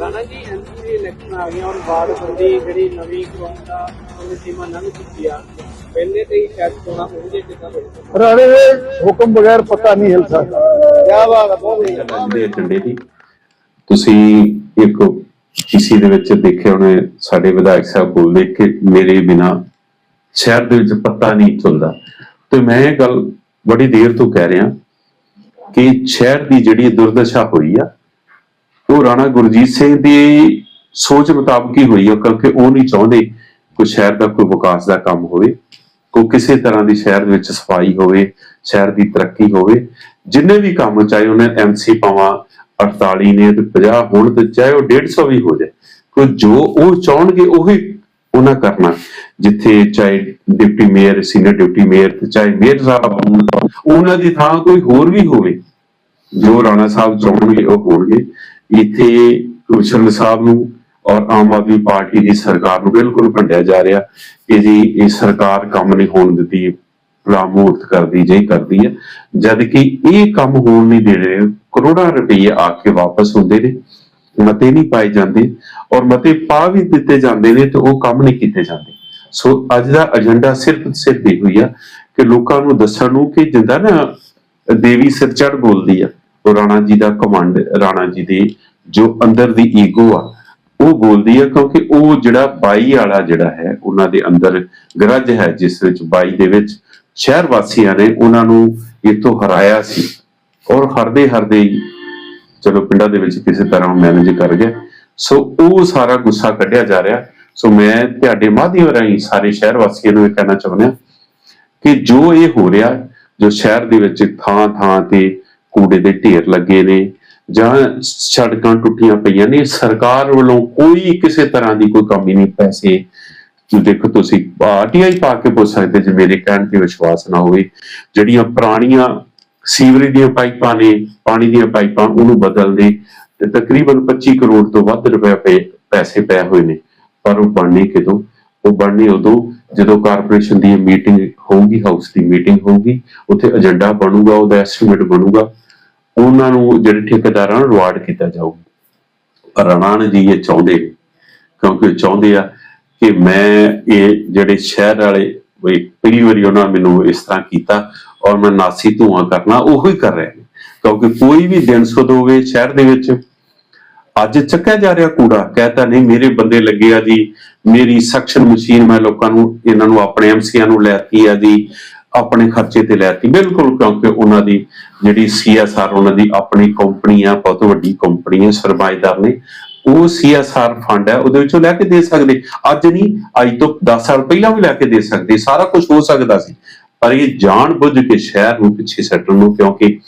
Rana ji MP election ਆ ਗਿਆ ਔਰ ਬਾਅਦ ਬੰਦੀ ਜਿਹੜੀ ਨਵੀਂ ਕਰਾਉਣ ਦਾ ਉਹਨੇ ਸੀਮਾ ਲੰਘ ਚੁੱਕੀ ਆ। ਪਹਿਲੇ ਤੇ ਹੀ ਸ਼ਾਇਦ ਚੋਣਾ ਹੋ ਜੇ ਕਿਦਾਂ ਹੋਵੇ ਰਾਣੇ ਦੇ ਹੁਕਮ ਬਗੈਰ ਪਤਾ ਨਹੀਂ ਹਿਲ ਸਕਦਾ। ਕੀ ਬਾਤ ਹੈ ਬਹੁਤ ਵਧੀਆ। ਦੇ ਝੰਡੇ ਦੀ। ਤੁਸੀਂ ਇੱਕ ਕਿਸੇ ਦੇ ਵਿੱਚ ਦੇਖਿਆ ਹੋਣੇ ਸਾਡੇ ਵਿਧਾਇਕ ਸਾਹਿਬ ਬੋਲਦੇ ਕਿ ਮੇਰੇ ਬਿਨਾ ਸ਼ਹਿਰ ਦੇ ਵਿੱਚ ਪੱਤਾ ਨਹੀਂ ਚੱਲਦਾ। ਤੇ ਮੈਂ ਇਹ ਗੱਲ ਬੜੀ ਦੇਰ ਤੋਂ ਕਹਿ ਰਿਹਾ ਕਿ ਸ਼ਹਿਰ ਦੀ ਜਿਹੜੀ ਦੁਰਦਸ਼ਾ ਹੋਈ ਆ ਉਹ ਰਾਣਾ ਗੁਰਜੀਤ ਸਿੰਘ ਦੀ ਸੋਚ ਮੁਤਾਬਕ ਹੀ ਹੋਈ ਆ ਕਿਉਂਕਿ ਉਹ ਨਹੀਂ ਚਾਹੁੰਦੇ ਕੋਈ ਸ਼ਹਿਰ ਦਾ ਕੋਈ ਵਿਕਾਸ ਦਾ ਕੰਮ ਹੋਵੇ ਕੋਈ ਕਿਸੇ ਤਰ੍ਹਾਂ ਦੀ ਸ਼ਹਿਰ ਦੇ ਵਿੱਚ ਸਫ਼ਾਈ ਹੋਵੇ ਸ਼ਹਿਰ ਦੀ ਤਰੱਕੀ ਹੋਵੇ ਜਿੰਨੇ ਵੀ ਕੰਮ ਚਾਹੇ ਉਹਨੇ ਐਮਸੀ ਪਾਵਾਂ 48 ਨੇ ਤੇ 50 ਹੁਣ ਤੇ ਚਾਹੇ ਉਹ 150 ਵੀ ਹੋ ਜਾਏ ਕੋਈ ਜੋ ਉਹ ਚਾਹਣਗੇ ਉਹੀ ਉਹਨਾਂ ਕਰਨਾ। ਜਿੱਥੇ ਚਾਹੇ deputy mayor senior deputy mayor ਤੇ ਚਾਹੇ ਮੇਅਰ ਸਾਹਿਬ ਹੋਣ, ਉਹਨਾਂ ਦੀ ਥਾਂ ਕੋਈ ਹੋਰ ਵੀ ਹੋਵੇ ਜੋ ਰਾਣਾ ਸਾਹਿਬ ਚਾਹੁੰਣਗੇ ਉਹ ਹੋਣਗੇ। ਇੱਥੇ ਕਮਿਸ਼ਨਰ ਸਾਹਿਬ ਨੂੰ ਔਰ ਆਮ ਆਦਮੀ ਪਾਰਟੀ ਦੀ ਸਰਕਾਰ ਨੂੰ ਬਿਲਕੁਲ ਭੰਡਿਆ ਜਾ ਰਿਹਾ ਕਿ ਜੀ ਇਹ ਸਰਕਾਰ ਕੰਮ ਨਹੀਂ ਹੋਣ ਦਿੰਦੀ ਰਾਮੂਰਤ ਕਰਦੀ, ਜੇ ਕਰਦੀ ਹੈ। ਜਦ ਕਿ ਇਹ ਕੰਮ ਹੋਣ ਨਹੀਂ ਦੇ ਰਹੇ, ਕਰੋੜਾਂ ਰੁਪਏ ਆ ਕੇ ਵਾਪਸ ਹੁੰਦੇ ਨੇ, ਮਤੇ ਨਹੀਂ ਪਾਏ ਜਾਂਦੇ ਔਰ ਮਤੇ ਪਾ ਵੀ ਦਿੱਤੇ ਜਾਂਦੇ ਨੇ ਤੇ ਉਹ ਕੰਮ ਨਹੀਂ ਕੀਤੇ ਜਾਂਦੇ। ਸੋ ਅੱਜ ਦਾ ਏਜੰਡਾ ਸਿਰਫ ਸਿਰਫ ਇਹ ਹੋਈ ਆ ਕਿ ਲੋਕਾਂ ਨੂੰ ਦੱਸਣ ਨੂੰ ਕਿ ਜਿੰਦਾ ਨਾ ਦੇਵੀ ਸਿਰ ਚੜ ਬੋਲਦੀ ਆ ਉਹ ਰਾਣਾ ਜੀ ਦਾ ਕਮਾਂਡ ਰਾਣਾ ਜੀ ਦੇ ਜੋ ਅੰਦਰ ਦੀ ਈਗੋ ਆ, ਉਹ ਬੋਲਦੀ ਆ ਕਿਉਂਕਿ ਉਹ ਜਿਹੜਾ ਬਾਈ ਵਾਲਾ ਜਿਹੜਾ ਹੈ, ਉਹਨਾਂ ਦੇ ਅੰਦਰ ਗਰਜ ਹੈ, ਜਿਸ ਵਿੱਚ 22 ਦੇ ਵਿੱਚ ਸ਼ਹਿਰ ਵਾਸੀਆਂ ਨੇ ਉਹਨਾਂ ਨੂੰ ਇਤੋਂ ਹਰਾਇਆ ਸੀ। ਔਰ ਹਰਦੇ ਹਰਦੇ ਹੀ, ਚਲੋ ਪਿੰਡਾਂ ਦੇ ਵਿੱਚ ਕਿਸੇ ਤਰ੍ਹਾਂ ਮੈਨੇਜ ਕਰ ਗਿਆ। ਸੋ ਉਹ ਸਾਰਾ ਗੁੱਸਾ ਕੱਢਿਆ ਜਾ ਰਿਹਾ। ਸੋ ਮੈਂ ਤੁਹਾਡੇ ਮਾਧਿਅਮ ਰਾਹੀਂ ਸਾਰੇ ਸ਼ਹਿਰ ਵਾਸੀਆਂ ਨੂੰ ਇਹ ਕਹਿਣਾ ਚਾਹੁੰਦਾ ਕਿ ਜੋ ਇਹ ਹੋ ਰਿਹਾ, ਜੋ ਸ਼ਹਿਰ ਦੇ ਵਿੱਚ ਥਾਂ ਥਾਂ ਤੇ ਕੂੜੇ ਦੇ ਢੇਰ ਲੱਗੇ ਨੇ ਜਾਂ ਸੜਕਾਂ ਟੁੱਟੀਆਂ ਪਈਆਂ ਨੇ, ਸਰਕਾਰ ਵੱਲੋਂ ਕੋਈ ਕਿਸੇ ਤਰ੍ਹਾਂ ਦੀ ਕੋਈ ਕਮੀ ਨਹੀਂ, ਪੈਸੇ ਜੋ ਦੇਖੋ, ਤੁਸੀਂ ਆਰਟੀਆਈ ਪਾ ਕੇ ਪੁੱਛ ਸਕਦੇ, ਜੇ ਮੇਰੇ ਕਹਿਣ ਤੇ ਵਿਸ਼ਵਾਸ ਨਾ ਹੋਵੇ, ਜਿਹੜੀਆਂ ਪੁਰਾਣੀਆਂ ਸੀਵਰੇਜ ਦੀਆਂ ਪਾਈਪਾਂ ਨੇ, ਪਾਣੀ ਦੀਆਂ ਪਾਈਪਾਂ, ਉਹਨੂੰ ਬਦਲਦੇ, ਤੇ ਤਕਰੀਬਨ 25 ਕਰੋੜ ਤੋਂ ਵੱਧ ਰੁਪਏ ਪਏ ਪੈਸੇ ਪਏ ਹੋਏ ਨੇ, ਪਰ ਉਹ ਬਣਨੇ ਕਿਦੋਂ? ਉਹ ਬਣਨੇ ਉਦੋਂ, ਜਦੋਂ ਕਾਰਪੋਰੇਸ਼ਨ ਦੀ ਮੀਟਿੰਗ ਹੋਊਗੀ, ਹਾਊਸ ਦੀ ਮੀਟਿੰਗ ਹੋਊਗੀ, ਉੱਥੇ ਏਜੰਡਾ ਬਣੂਗਾ, ਉਹਦਾ ਐਸਟੀਮੇਟ ਬਣੂਗਾ ਉਹਨਾਂ ਨੂੰ ਜਿਹੜੇ ਠੇਕੇਦਾਰਾਂ ਨੂੰ ਰਿਵਾਰਡ ਕੀਤਾ ਜਾਊਗਾ ਪਰ ਰਾਣਾ ਜੀ ਇਹ ਚਾਹੁੰਦੇ, ਕਿਉਂਕਿ ਚਾਹੁੰਦੇ ਆ ਕਿ ਮੈਂ ਇਹ ਜਿਹੜੇ ਸ਼ਹਿਰ ਵਾਲੇ ਵੀ ਪਹਿਲੀ ਵਾਰੀ ਉਹਨਾਂ ਮੈਨੂੰ ਇਸ ਤਰ੍ਹਾਂ ਕੀਤਾ ਔਰ ਮੈਂ ਨਾਸੀ ਧੂਆਂ ਕਰਨਾ ਉਹੀ ਕਰ ਰਹੇ ਨੇ। ਕਿਉਂਕਿ ਕੋਈ ਵੀ ਦਿਨ ਸੁਧ ਹੋਵੇ ਸ਼ਹਿਰ ਦੇ ਵਿੱਚ, ਅੱਜ ਚੱਕਿਆ ਜਾ ਰਿਹਾ ਕੂੜਾ ਕਹਤਾ ਨਹੀਂ ਮੇਰੇ ਬੰਦੇ ਲੱਗੇ ਆ ਜੀ, ਮੇਰੀ ਸਕਸ਼ਨ ਮਸ਼ੀਨ ਮੈਂ ਲੋਕਾਂ ਨੂੰ, ਇਹਨਾਂ ਨੂੰ ਆਪਣੇ ਐਮਸੀਆਂ ਨੂੰ ਲੈਤੀ ਆ ਜੀ ਆਪਣੇ ਖਰਚੇ ਤੇ ਲੈਤੀ ਬਿਲਕੁਲ, ਕਿਉਂਕਿ ਉਹਨਾਂ ਦੀ ਜਿਹੜੀ ਸੀਐਸਆਰ ਉਹਨਾਂ ਦੀ ਆਪਣੀ ਕੰਪਨੀ ਆ, ਬਹੁਤ ਵੱਡੀ ਕੰਪਨੀ ਹੈ ਸਰਮਾਏਦਾਰ ਨੇ। ਉਹ ਸੀਐਸਆਰ ਫੰਡ ਹੈ ਉਹਦੇ ਵਿੱਚੋਂ ਲੈ ਕੇ ਦੇ ਸਕਦੇ। ਅੱਜ ਨਹੀਂ, ਅੱਜ ਤੋਂ 10 ਸਾਲ ਪਹਿਲਾਂ ਵੀ ਲੈ ਕੇ ਦੇ ਸਕਦੇ। ਸਾਰਾ ਕੁਝ ਹੋ ਸਕਦਾ ਸੀ। ਪਰ ਇਹ ਜਾਣ ਬੁੱਝ ਕੇ ਸ਼ਹਿਰ ਨੂੰ ਪਿੱਛੇ ਸੱਟਣ ਨੂੰ, ਕਿਉਂਕਿ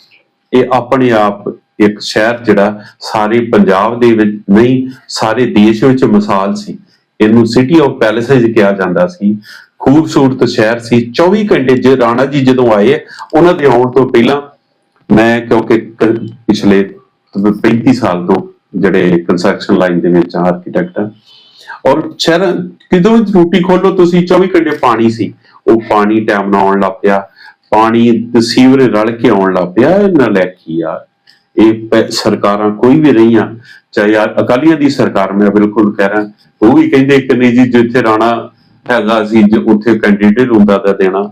ਇਹ ਆਪਣੇ ਆਪ ਇੱਕ ਸ਼ਹਿਰ ਜਿਹੜਾ ਸਾਰੇ ਪੰਜਾਬ ਦੇ ਵਿੱਚ ਨਹੀਂ, ਸਾਰੇ ਦੇਸ਼ ਵਿੱਚ ਮਿਸਾਲ ਸੀ। ਇਹਨੂੰ ਸਿਟੀ ਆਫ ਪੈਲੇਸਿਸ ਕਿਹਾ ਜਾਂਦਾ ਸੀ। ਖੂਬਸੂਰਤ ਸ਼ਹਿਰ ਸੀ। 24 ਘੰਟੇ ਜੇ ਰਾਣਾ ਜੀ ਜਦੋਂ ਆਏ, ਉਹਨਾਂ ਦੇ ਆਉਣ ਤੋਂ ਪਹਿਲਾਂ ਮੈਂ ਕਿਉਂਕਿ ਪਿਛਲੇ 35 ਸਾਲ ਤੋਂ ਜਿਹੜੇ ਕੰਸਟਰਕਸ਼ਨ ਲਾਈਨ ਦੇ ਵਿੱਚ ਆਰਕੀਟੈਕਟ ਹਾਂ। ਔਰ ਸ਼ਹਿਰ ਕਿਦੋਂ ਵੀ ਖੋਲੋ ਤੁਸੀਂ 24 ਘੰਟੇ ਪਾਣੀ ਸੀ। ਉਹ ਪਾਣੀ ਟਾਈਮ ਨਾਲ ਆਉਣ ਲੱਗ ਪਿਆ। ਪਾਣੀ ਤੇ ਸੀਵਰੇਜ ਰਲ ਕੇ ਆਉਣ ਲੱਗ ਪਿਆ। ਇਹ ਨਲੈਕੀ ਆ। ਇਹ ਸਰਕਾਰਾਂ ਕੋਈ ਵੀ ਰਹੀਆਂ, ਚਾਹੇ ਅਕਾਲੀਆਂ ਦੀ ਸਰਕਾਰ, ਮੈਂ ਬਿਲਕੁਲ ਕਹਿ ਰਿਹਾ। ਉਹ ਵੀ ਕਹਿੰਦੇ ਕਿ ਨਹੀਂ ਜੀ, ਜਿੱਥੇ ਰਾਣਾ ਹੈਗਾ ਸੀ ਜੇ ਉੱਥੇ ਕੈਂਡੀਡੇਟ ਹੁੰਦਾ ਤਾਂ ਦੇਣਾ।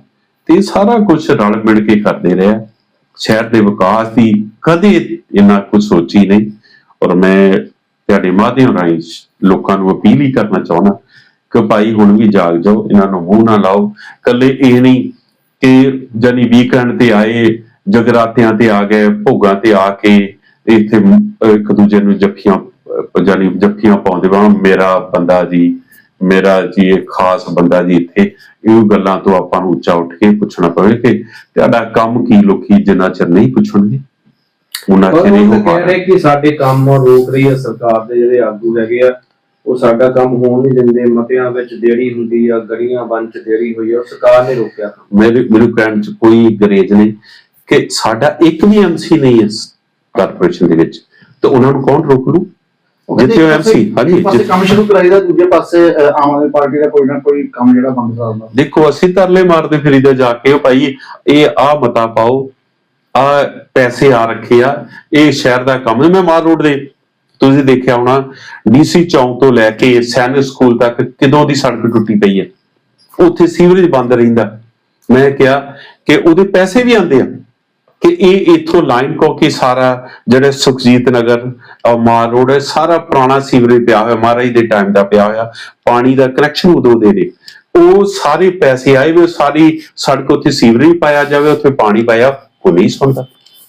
ਤੇ ਸਾਰਾ ਕੁਝ ਰਲ ਮਿਲ ਕੇ ਕਰਦੇ ਰਿਹਾ। ਸ਼ਹਿਰ ਦੇ ਵਿਕਾਸ ਦੀ ਕਦੇ ਇਹਨਾਂ ਕੁਝ ਸੋਚੀ ਨਹੀਂ। ਔਰ ਮੈਂ ਤੁਹਾਡੇ ਮਾਧਿਅਮ ਰਾਹੀਂ ਲੋਕਾਂ ਨੂੰ ਅਪੀਲ ਹੀ ਕਰਨਾ ਚਾਹੁੰਦਾ ਕਿ ਭਾਈ ਹੁਣ ਵੀ ਜਾਗ ਜਾਓ ਇਹਨਾਂ ਨੂੰ ਮੂੰਹ ਨਾ ਲਾਓ। ਕੱਲੇ ਇਹ ਨਹੀਂ ਕਿ ਜਾਨੀ ਵੀਕਐਂਡ ਤੇ ਆਏ ਜਗਰਾਤਿਆਂ ਤੇ ਆ ਗਏ ਭੋਗਾਂ ਤੇ ਆ ਕੇ ਇੱਥੇ ਇੱਕ ਦੂਜੇ ਨੂੰ ਜੱਫੀਆਂ ਅਹ, ਜਾਨੀ ਜੱਫੀਆਂ ਪਾਉਂਦੇ ਵਾ ਮੇਰਾ ਬੰਦਾ ਜੀ ਮੇਰਾ ਜੀ ਇਹ ਖਾਸ ਬੰਦਾ ਜੀ ਇੱਥੇ ਇਹ ਗੱਲਾਂ ਤੋਂ ਆਪਾਂ ਨੂੰ ਉੱਚਾ ਉੱਠ ਕੇ ਪੁੱਛਣਾ ਪਵੇ ਕਿ ਤੁਹਾਡਾ ਕੰਮ ਕੀ ਲੋਕੀ ਜਿੰਨਾ ਚਿਰ ਨਹੀਂ ਪੁੱਛਣਗੇ? ਉਹਨਾਂ ਚਿਰ ਇਹੋ ਹੈ। ਰਹੇ ਕਿ ਸਾਡੇ ਕੰਮ ਰੋਕ ਰਹੀ ਹੈ ਸਰਕਾਰ ਦੇ ਜਿਹੜੇ ਆਗੂ ਹੈਗੇ ਆ ਉਹ ਸਾਡਾ ਕੰਮ ਹੋਣ ਨਹੀਂ ਦਿੰਦੇ ਮਤਿਆਂ ਵਿੱਚ ਦੇਰੀ ਹੁੰਦੀ ਆ ਗਲੀਆਂ ਬੰਦ ਚ ਦੇਰੀ ਹੋਈ ਆ ਸਰਕਾਰ ਨੇ ਰੋਕਿਆ ਮੇਰੇ ਮੇਰੇ ਕਹਿਣ ਚ ਕੋਈ ਗਰੇਜ ਨਹੀਂ ਕਿ ਸਾਡਾ ਇੱਕ ਵੀ ਐਮਸੀ ਨਹੀਂ ਹੈ ਕਾਰਪੋਰੇਸ਼ਨ ਦੇ ਵਿੱਚ। ਤੇ ਉਹਨਾਂ ਨੂੰ ਕੌਣ ਰੋਕ ਲੂ? ਜਿੱਥੇ ਐਮਸੀ ਹਾਂਜੀ ਇੱਕ ਪਾਸੇ ਕੰਮ ਸ਼ੁਰੂ ਕਰਾਈਦਾ ਦੂਜੇ ਪਾਸੇ ਆਮ ਆਦਮੀ ਪਾਰਟੀ ਦਾ ਕੋਈ ਨਾ ਕੋਈ ਕੰਮ ਜਿਹੜਾ ਬੰਦ ਕਰਦਾ ਦੇਖੋ ਅਸੀਂ ਤਰਲੇ ਮਾਰਦੇ ਫਿਰੀਦਾ ਜਾ ਕੇ ਭਾਈ ਇਹ ਆ ਮਤਾ ਪਾਓ ਆ ਪੈਸੇ ਆ ਰੱਖੇ ਆ ਇਹ ਸ਼ਹਿਰ ਦਾ ਕੰਮ ਮੈਂ ਮਾਰ ਰੋਡ ਦੇ ਤੁਸੀਂ ਦੇਖਿਆ ਹੋਣਾ ਡੀਸੀ ਚੌਂਕ ਤੋਂ ਲੈ ਕੇ ਸੈਨਿਕ ਸਕੂਲ ਤੱਕ ਕਿਦੋਂ ਦੀ ਸੜਕ ਟੁੱਟੀ ਪਈ ਹੈ? ਉੱਥੇ ਸੀਵਰੇਜ ਬੰਦ ਰਹਿੰਦਾ। ਮੈਂ ਕਿਹਾ ਕਿ ਉਹਦੇ ਪੈਸੇ ਵੀ ਆਉਂਦੇ ਆ। ਕਿ ਇਹ ਇਥੋਂ ਲਾਈਨ ਕੋ ਕੇ ਸਾਰਾ ਜਿਹੜੇ ਸੁਖਜੀਤ ਨਗਰ, ਅਹ ਮਾਰ ਰੋਡ ਹੈ, ਸਾਰਾ ਪੁਰਾਣਾ ਸੀਵਰੇਜ ਪਿਆ ਹੋਇਆ, ਮਹਾਰਾਜ ਦੇ ਟਾਈਮ ਦਾ ਪਿਆ ਹੋਇਆ, ਪਾਣੀ ਦਾ ਕਨੈਕਸ਼ਨ ਉਦੋਂ ਦੇ ਨੇ ਉਹ ਸਾਰੇ ਪੈਸੇ ਆਏ ਵੇ ਸਾਰੀ ਸੜਕ ਉੱਥੇ ਸੀਵਰੇਜ ਪਾਇਆ ਜਾਵੇ, ਉੱਥੇ ਪਾਣੀ ਪਾਇਆ, ਉਹ ਨਹੀਂ ਸੁਣਦਾ।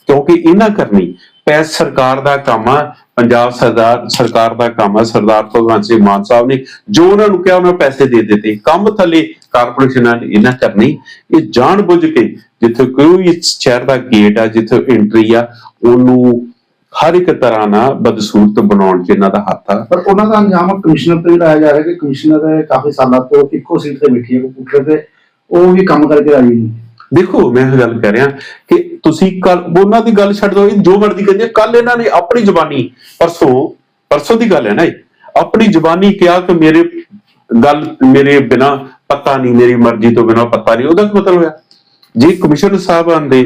ਕਿਉਂਕਿ ਇਹਨਾਂ ਕਰਨੀ ਪੈਸ ਸਰਕਾਰ ਦਾ ਕੰਮ ਆ, ਪੰਜਾਬ ਸਰਦਾਰ, ਸਰਕਾਰ ਦਾ ਕੰਮ ਆ, ਸਰਦਾਰ ਭਗਵੰਤ ਸਿੰਘ ਮਾਨ ਸਾਹਿਬ ਨੇ, ਜੋ ਉਹਨਾਂ ਨੂੰ ਕਿਹਾ, ਉਹਨਾਂ ਪੈਸੇ ਦੇ ਦਿੱਤੇ। ਕੰਮ ਥੱਲੇ ਕਾਰਪੋਰੇਸ਼ਨਾਂ ਨੇ ਇਹਨਾਂ ਕਰਨੀ ਇਹ ਜਾਣ ਬੁੱਝ ਕੇ ਜਿੱਥੇ ਕੋਈ ਸ਼ਹਿਰ ਦਾ ਗੇਟ ਆ ਜਿੱਥੇ ਐਂਟਰੀ ਆ ਉਹਨੂੰ ਹਰ ਇੱਕ ਤਰ੍ਹਾਂ ਨਾਲ ਬਦਸੂਰਤ ਬਣਾਉਣ 'ਚ ਇਹਨਾਂ ਦਾ ਹੱਥ ਆ। ਪਰ ਉਹਨਾਂ ਦਾ ਅੰਜਾਮ ਕਮਿਸ਼ਨਰ ਤੇ ਲਾਇਆ ਜਾ ਰਿਹਾ ਕਿ ਕਮਿਸ਼ਨਰ ਕਾਫੀ ਸਾਲਾਂ ਤੋਂ ਇੱਕੋ ਸੀਟ ਤੇ ਬੈਠੀ ਹੈ ਕਪੂਰਥਲੇ ਤੇ ਉਹ ਵੀ ਕੰਮ ਕਰਕੇ ਰਾਜੀ ਨਹੀਂ। ਦੇਖੋ ਮੈਂ ਇਹ ਗੱਲ ਕਰ ਰਿਹਾ ਕਿ ਤੁਸੀਂ ਕੱਲ ਉਹਨਾਂ ਦੀ ਗੱਲ ਛੱਡ ਦਿਓ ਜੋ ਮਰਜ਼ੀ ਕਹਿੰਦੇ ਕੱਲ ਇਹਨਾਂ ਨੇ ਆਪਣੀ ਜ਼ੁਬਾਨੀ ਪਰਸੋਂ ਪਰਸੋਂ ਦੀ ਗੱਲ ਹੈ ਨਾ ਆਪਣੀ ਜ਼ੁਬਾਨੀ ਕਿਹਾ ਕਿ ਮੇਰੇ ਗੱਲ ਮੇਰੇ ਬਿਨਾ ਪਤਾ ਨਹੀਂ ਮੇਰੀ ਮਰਜ਼ੀ ਤੋਂ ਬਿਨਾ ਪਤਾ ਨਹੀਂ ਉਹਦਾ ਕੀ ਮਤਲਬ ਹੋਇਆ? ਜੇ ਕਮਿਸ਼ਨਰ ਸਾਹਿਬਾਨ ਦੇ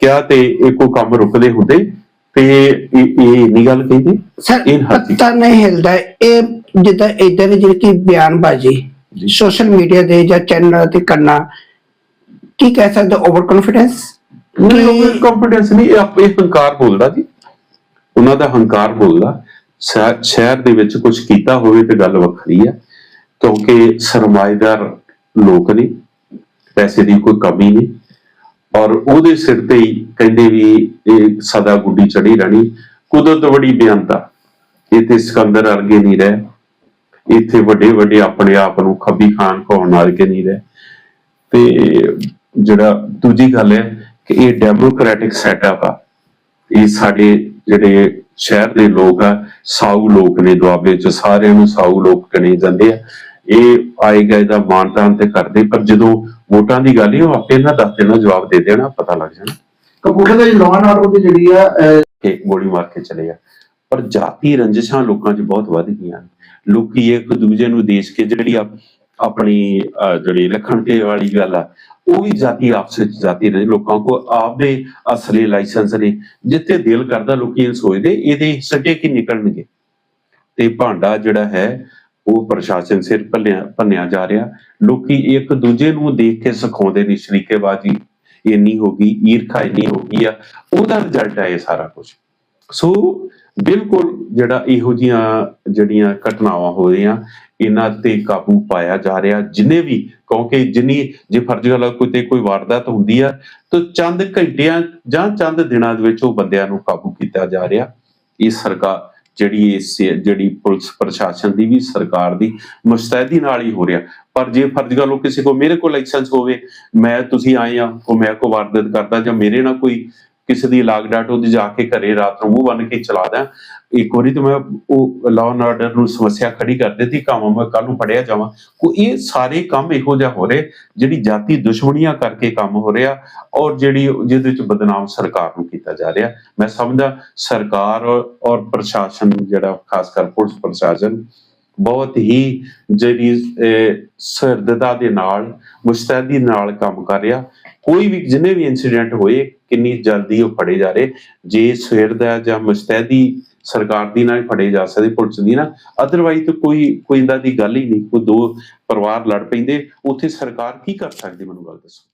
ਕਿਹਾ ਤੇ ਇਹ ਕੋਈ ਕੰਮ ਰੁਕਦੇ ਹੁੰਦੇ ਤੇ ਇਹ ਇਹ ਨਹੀਂ ਗੱਲ ਕਹਿੰਦੇ ਸਰ ਇਹ। ਪਤਾ ਨਹੀਂ ਹਿਲਦਾ ਇਹ ਜਿੱਦਾਂ ਇਦਾਂ ਦੀ ਜਿਹੜੀ ਕਿ ਬਿਆਨਬਾਜ਼ੀ। ਸੋਸ਼ਲ ਮੀਡੀਆ ਦੇ ਜਾਂ ਚੈਨਲਾਂ ਤੇ ਕਰਨਾ ਕੀ ਕਹਿ ਸਕਦੇ ਓਵਰ ਕੌਨਫੀਡੈਂਸ ਨਹੀਂ ਉਹ ਕੰਫੀਡੈਂਸ ਨਹੀਂ ਇਹ ਆਪ- ਇਹ ਹੰਕਾਰ ਬੋਲਦਾ ਜੀ। ਉਹਨਾਂ ਦਾ ਹੰਕਾਰ ਬੋਲਦਾ। ਸ਼ਹਿ- ਸ਼ਹਿਰ ਦੇ ਵਿੱਚ ਕੁਝ ਕੀਤਾ ਹੋਵੇ ਤੇ ਗੱਲ ਵੱਖਰੀ ਹੈ ਕਿਉਂਕਿ ਸਰਮਾਏਦਾਰ ਲੋਕ ਨੇ ਪੈਸੇ ਦੀ ਕੋਈ ਕਮੀ ਨਹੀਂ। ਔਰ ਉਹਦੇ ਸਿਰ ਤੇ ਹੀ ਕਹਿੰਦੇ ਵੀ ਇਹ ਸਦਾ ਗੁੱਡੀ ਚੜੀ ਰਹਿਣੀ। ਕੁਦਰਤ ਬੜੀ ਬੇਅੰਤਾ। ਇਹ ਸਿਕੰਦਰ ਵਰਗੇ ਨਹੀਂ ਰਹੇ। ਇੱਥੇ ਵੱਡੇ ਵੱਡੇ ਆਪਣੇ ਆਪ ਨੂੰ ਖੱਬੀ ਖਾਨ ਕਹਾਉਣ ਵਰਗੇ ਨਹੀਂ ਰਹੇ। ਤੇ ਜਿਹੜਾ ਦੂਜੀ ਗੱਲ ਹੈ ਕਿ ਇਹ ਡੈਮੋਕ੍ਰੈਟਿਕ ਸੈਟਅਪ ਆ। ਇਹ ਸਾਡੇ ਜਿਹੜੇ ਸ਼ਹਿਰ ਦੇ ਲੋਕ ਆ, ਸਾਊ ਲੋਕ ਨੇ ਦੁਆਬੇ ਚ। ਸਾਰਿਆਂ ਨੂੰ ਸਾਊ ਲੋਕ ਕਹੇ ਜਾਂਦੇ ਆ। ਇਹ ਆਏ ਗਏ ਦਾ ਮਾਨਤਾਨ ਤੇ ਕਰਦੇ ਪਰ ਜਦੋਂ ਵੋਟਾਂ ਦੀ ਗੱਲ ਹੀ ਉਹ ਆਪੇ ਨਾ ਦੱਸ ਦੇਣਾ ਜਵਾਬ ਦੇ ਦੇਣਾ ਪਤਾ ਲੱਗ ਜਾਣਾ। ਕਪੂਰਥਲੇ ਦੀ ਲਾਅ ਐਂਡ ਆਰਡਰ ਦੀ ਜਿਹੜੀ ਆ ਅਹ, ਕਿ ਗੋਲੀ ਮਾਰ ਕੇ ਚਲੇ ਗਿਆ ਪਰ ਜਾਤੀ ਰੰਜਿਸ਼ਾਂ ਲੋਕਾਂ 'ਚ ਬਹੁਤ ਵੱਧ ਗਈਆਂ। ਲੋਕੀ ਇੱਕ ਦੂਜੇ ਨੂੰ ਦੇਸ਼ ਕੇ ਜਿਹੜੀ ਆ- ਆਪਣੀ ਜਿਹੜੀ ਲਖਣ ਕੇ ਵਾਲੀ ਗੱਲ ਆ ਉਹ ਵੀ ਜਾਤੀ ਆਪਸ ਵਿੱਚ ਜਾਤੀ ਰਹੇ। ਲੋਕਾਂ ਕੋ ਆਪਦੇ ਅਸਲੀ ਲਾਇਸੈਂਸ ਨੇ। ਜਿੱਥੇ ਦਿਲ ਕਰਦਾ ਲੋਕੀ ਇਹ ਸੋਚਦੇ ਇਹਦੇ ਸੱਟੇ ਕੀ ਨਿਕਲਣਗੇ? ਤੇ ਭਾਂਡਾ ਜਿਹੜਾ ਹੈ ਉਹ ਪ੍ਰਸ਼ਾਸਨ ਸਿਰ ਭੰਨਿਆ ਭੰਨਿਆ ਜਾ ਰਿਹਾ। ਲੋਕੀ ਇੱਕ ਦੂਜੇ ਨੂੰ ਦੇਖ ਕੇ ਸਿਖਾਉਂਦੇ ਨੇ, ਸ਼ਰੀਕੇਬਾਜ਼ੀ ਇੰਨੀ ਹੋ ਗਈ, ਈਰਖਾ ਇੰਨੀ ਹੋ ਗਈ ਆ, ਉਹਦਾ ਰਿਜ਼ਲਟ ਹੈ ਇਹ ਸਾਰਾ ਕੁਝ ਸੋ ਬਿਲਕੁਲ ਜਿਹੜਾ ਇਹੋ ਜੀਆਂ ਜਿਹੜੀਆਂ ਘਟਨਾਵਾਂ ਹੋ ਰਹੀਆਂ, ਇਹਨਾਂ ਤੇ ਕਾਬੂ ਪਾਇਆ ਜਾ ਰਿਹਾ, ਜਿਨੇ ਵੀ, ਕਿਉਂਕਿ ਜਿੰਨੀ, ਜੇ ਫਰਜ਼ ਵਾਲਾ ਕੋਈ ਤੇ ਕੋਈ ਵਾਰਦਾਤ ਹੁੰਦੀ ਆ, ਤਾਂ ਚੰਦ ਘੰਟਿਆਂ ਜਾਂ ਚੰਦ ਦਿਨਾਂ ਦੇ ਵਿੱਚ ਉਹ ਬੰਦਿਆਂ ਨੂੰ ਕਾਬੂ ਕੀਤਾ ਜਾ ਰਿਹਾ। ਇਹ ਸਰਕਾਰ ਜਿਹੜੀ ਇਸ ਜਿਹੜੀ ਪੁਲਿਸ ਪ੍ਰਸ਼ਾਸਨ ਦੀ ਵੀ ਸਰਕਾਰ ਦੀ ਮੁਸਤੈਦੀ ਨਾਲ ਹੀ ਹੋ ਰਿਹਾ। ਪਰ ਜੇ ਫਰਜ਼ ਕਰ ਲਓ ਕਿਸੇ ਕੋ ਮੇਰੇ ਕੋਲ ਲਾਇਸੈਂਸ ਹੋਵੇ, ਮੈਂ ਤੁਸੀਂ ਆਏ ਆ, ਉਹ ਮੈਂ ਕੋ ਵਾਰਦਤ ਕਰਦਾ ਜਾਂ ਮੇਰੇ ਨਾਲ ਕੋਈ ਕਿਸੇ ਦੀ ਲਾਗ ਡਾਟ ਉਹਦੀ ਜਾ ਕੇ ਘਰੇ ਰਾਤ ਨੂੰ ਮੂੰਹ ਬੰਨ ਕੇ ਚਲਾ ਦਾਂ ਇੱਕ ਵਾਰੀ ਤਾਂ ਮੈਂ ਉਹ ਲਾਅ ਐਂਡ ਆਰਡਰ ਨੂੰ ਸਮੱਸਿਆ ਖੜੀ ਕਰ ਦਿੱਤੀ ਕਾਵਾਂ ਮੈਂ ਕੱਲ ਨੂੰ ਫੜਿਆ ਜਾਵਾਂ। ਕੋ ਇਹ ਸਾਰੇ ਕੰਮ ਇਹੋ ਜਿਹਾ ਹੋ ਰਹੇ, ਜਿਹੜੀ ਜਾਤੀ ਦੁਸ਼ਮਣੀਆਂ ਕਰਕੇ ਕੰਮ ਹੋ ਰਿਹਾ ਔਰ ਜਿਹੜੀ ਜਿਹਦੇ ਵਿੱਚ ਬਦਨਾਮ ਸਰਕਾਰ ਨੂੰ ਕੀਤਾ ਜਾ ਰਿਹਾ। ਮੈਂ ਸਮਝਦਾ ਸਰਕਾਰ ਔਰ ਪ੍ਰਸ਼ਾਸਨ ਜਿਹੜਾ ਖਾਸ ਕਰ ਪੁਲਿਸ ਪ੍ਰਸ਼ਾਸਨ ਬਹੁਤ ਹੀ ਜਿਹੜੀ ਸਰਦਤਾ ਦੇ ਨਾਲ, ਮੁਸਤੈਦੀ ਨਾਲ ਕੰਮ ਕਰ ਰਿਹਾ। ਕੋਈ ਵੀ ਜਿੰਨੇ ਵੀ ਇਨਸੀਡੈਂਟ ਹੋਏ ਕਿੰਨੀ ਜਲਦੀ ਉਹ ਫੜੇ ਜਾ ਰਹੇ। ਜੇ ਸਵੇਰ ਦਾ ਜਾਂ ਮੁਸਤੈਦੀ ਸਰਕਾਰ ਦੀ ਨਾਲ ਫੜੇ ਜਾ ਸਕਦੇ ਪੁਲਿਸ ਦੀ ਨਾ ਅਦਰਵਾਈਜ਼ ਤਾਂ ਕੋਈ ਕੋਈ ਇੰਦਾ ਦੀ ਗੱਲ ਹੀ ਨਹੀਂ। ਕੋਈ ਦੋ ਪਰਿਵਾਰ ਲੜ ਪੈਂਦੇ, ਉੱਥੇ ਸਰਕਾਰ ਕੀ ਕਰ ਸਕਦੀ ਮੈਨੂੰ ਗੱਲ ਦੱਸੋ?